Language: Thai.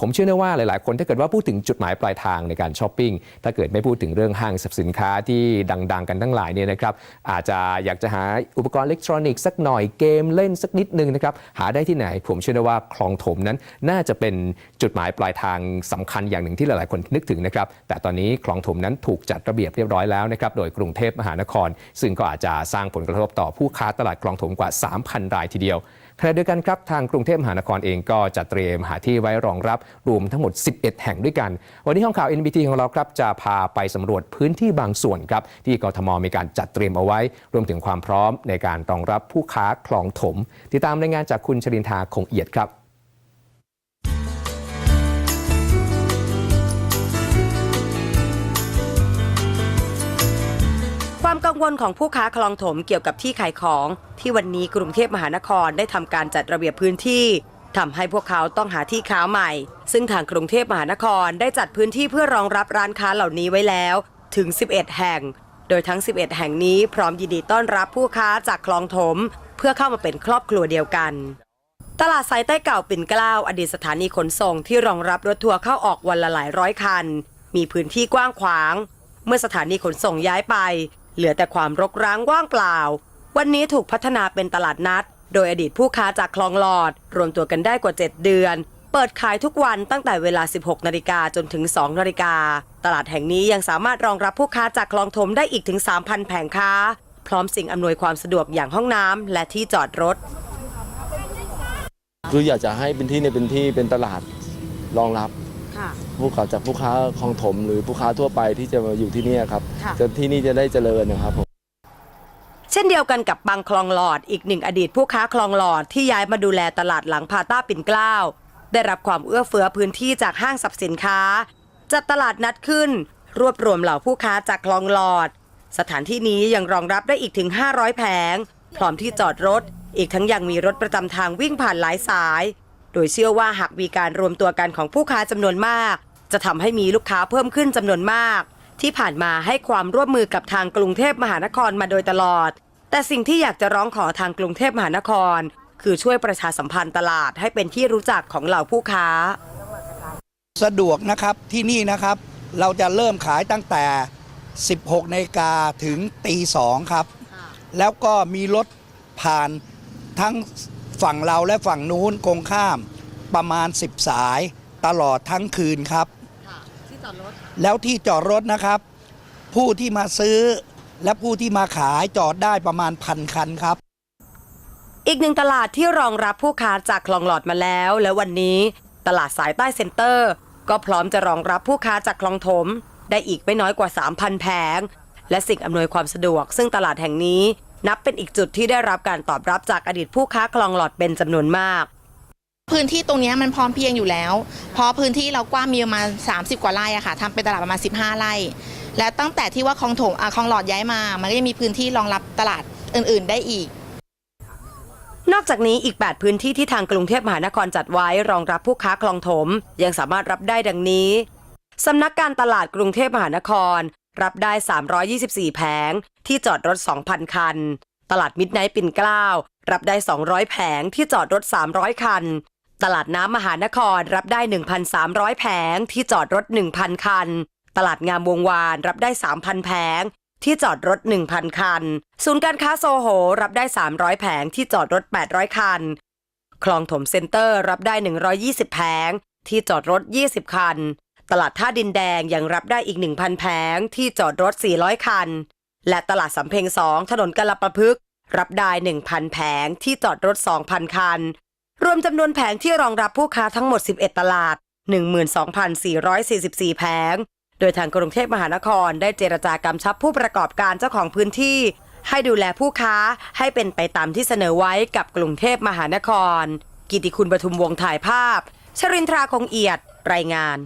ผมเชื่อแน่ว่าหลายๆ คนถ้าเกิดว่าพูดถึงจุดหมายปลายทางในการช้อปปิ้งถ้าเกิดไม่พูดถึงเรื่องห้างสรรพสินค้าที่ดัง ๆ กันทั้งหลายเนี่ยนะครับอาจจะอยากจะหาอุปกรณ์อิเล็กทรอนิกส์สักหน่อยเกมเล่นสักนิดนึงนะครับหาได้ที่ไหน ผมเชื่อแน่ว่าคลองถมนั้นน่าจะเป็นจุดหมายปลายทางสำคัญอย่างหนึ่งที่หลายๆ คนนึกถึงนะครับแต่ตอนนี้คลองถมนั้นถูกจัดระเบียบเรียบร้อยแล้วนะครับโดยกรุงเทพมหานคร ซึ่งก็อาจจะสร้างผลกระทบต่อผู้ค้าตลาดคลองถมกว่า 3,000 รายทีเดียว ขณะเดียวกันครับทางกรุงเทพมหานครเองก็จัดเตรียมหาที่ไว้รองรับรวมทั้งหมด 11 แห่งด้วยกัน วันนี้ห้องข่าว NBT ของเราครับจะพาไปสำรวจพื้นที่บางส่วนครับที่กทมมีการจัดเตรียมเอาไว้ รวมถึงความพร้อมในการรองรับผู้ค้าคลองถม ติดตามรายงานจากคุณชรินทาคงเอียดครับ ความกังวลของผู้ค้าคลองถมเกี่ยวกับที่ขายของ ที่วันนี้กรุงเทพมหานครได้ทำการจัดระเบียบพื้นที่ทำให้พวกเขาต้องหาที่ค้าใหม่ ซึ่งทางกรุงเทพมหานครได้จัดพื้นที่เพื่อรองรับร้านค้าเหล่านี้ไว้แล้ว ถึง 11 แห่ง โดยทั้ง 11 แห่งนี้พร้อมยินดีต้อนรับผู้ค้าจากคลองถม เพื่อเข้ามาเป็นครอบครัวเดียวกัน ตลาดสายใต้เก่าปิ่นเกล้าอดีตสถานีขนส่งที่รองรับรถทัวร์เข้าออกวันละหลายร้อยคัน มีพื้นที่กว้างขวาง เมื่อสถานีขนส่งย้ายไป เหลือแต่ความรกร้างว่างเปล่า วันนี้ถูกพัฒนาเป็นตลาดนัด โดยอดีตผู้ค้าจากคลองหลอด รวมตัวกันได้กว่า 7 เดือน เปิดขายทุกวันตั้งแต่เวลา 16 นาฬิกาจนถึง 2 นาฬิกา ตลาดแห่งนี้ยังสามารถรองรับผู้ค้าจากคลองถมได้อีกถึง 3,000 แผงค้า พร้อมสิ่งอำนวยความสะดวกอย่างห้องน้ำและที่จอดรถ คืออยากจะให้เป็นที่ในเป็นที่เป็นตลาดรองรับ ค่ะผู้ค้าจากผู้ค้าคลองถมหรือผู้ค้าทั่วไปที่จะมาอยู่ที่เนี่ยครับค่ะจะที่นี่จะได้เจริญนะครับผมเช่นเดียวกันกับบางคลองหลอดอีกหนึ่งอดีตผู้ค้าคลองหลอดที่ย้ายมาดูแลตลาดหลังพาต้าปิ่นเกล้าได้รับความเอื้อเฟื้อพื้นที่จากห้างสรรพสินค้า จัดตลาดนัดขึ้น รวบรวมเหล่าผู้ค้าจากคลองหลอด สถานที่นี้ยังรองรับได้อีกถึง 500 แผง พร้อมที่จอดรถ อีกทั้งยังมีรถประจำทางวิ่งผ่านหลายสายโดยเชื่อว่าหากมีการรวมตัวกันของผู้ค้าจำนวนมาก จะทำให้มีลูกค้าเพิ่มขึ้นจำนวนมาก ที่ผ่านมาให้ความร่วมมือกับทางกรุงเทพมหานครมาโดยตลอด แต่สิ่งที่อยากจะร้องขอทางกรุงเทพมหานคร คือช่วยประชาสัมพันธ์ตลาดให้เป็นที่รู้จักของเหล่าผู้ค้า สะดวกนะครับที่นี่นะครับ เราจะเริ่มขายตั้งแต่ 16นาฬิกาถึงตีสองครับ แล้วก็มีรถผ่านทั้ง ฝั่งเราและฝั่งนู้นกงข้ามประมาณ 10 สายตลอดทั้งคืนครับแล้วที่จอดรถนะครับ ผู้ที่มาซื้อและผู้ที่มาขายจอดได้ประมาณพันคันครับ อีกหนึ่งตลาดที่รองรับผู้ค้าจากคลองหลอดมาแล้ว และวันนี้ตลาดสายใต้เซ็นเตอร์ ก็พร้อมจะรองรับผู้ค้าจากคลองถม ได้อีกไม่น้อยกว่า 3,000 แผง และสิ่งอำนวยความสะดวก ซึ่งตลาดแห่งนี้ นับเป็นอีกจุดที่ได้รับการตอบรับจากอดีตผู้ค้าคลองหลอดเป็นจำนวนมากพื้นที่ตรงเนี้ยมันพร้อมเพรียงอยู่แล้ว เพราะพื้นที่เรากว้างมีประมาณ 30 กว่าไร่อะค่ะทำเป็นตลาดประมาณ 15 ไร่ และตั้งแต่ที่ว่าคลองถมอะคลองหลอดย้ายมา มันก็ยังมีพื้นที่รองรับตลาดอื่น ๆ ได้อีก นอกจากนี้อีก 8 พื้นที่ที่ทางกรุงเทพมหานครจัดไว้รองรับผู้ค้าคลองถม ยังสามารถรับได้ดังนี้สำนักการตลาดกรุงเทพมหานคร รับได้ 324 แผง ที่จอดรถ 2,000 คัน ตลาดมิดไนท์ปิ่นเกล้า รับได้ 200 แผง ที่จอดรถ 300 คัน ตลาดน้ำมหานครรับได้ 1,300 แผง ที่จอดรถ 1,000 คัน ตลาดงามวงวานรับได้ 3,000 แผง ที่จอดรถ 1,000 คัน ศูนย์การค้าโซโห รับได้ 300 แผง ที่จอดรถ 800 คัน คลองถมเซ็นเตอร์รับได้ 120 แผง ที่จอดรถ 20 คัน ตลาดท่าดินแดงยังรับได้อีก 1,000 แผงที่จอดรถ 400 คัน และตลาดสำเพ็ง2ถนนกะลประพฤกษ์รับได้ 1,000 แผงที่จอดรถ 2,000 คัน รวมจำนวนแผงที่รองรับผู้ค้าทั้งหมด 11 ตลาด 12,444 แผง โดยทางกรุงเทพมหานครได้เจรจากำชับผู้ประกอบการเจ้าของพื้นที่ ให้ดูแลผู้ค้าให้เป็นไปตามที่เสนอไว้กับกรุงเทพมหานคร กิติคุณปทุมวงถ่ายภาพ ชรินทราคงเอียด รายงาน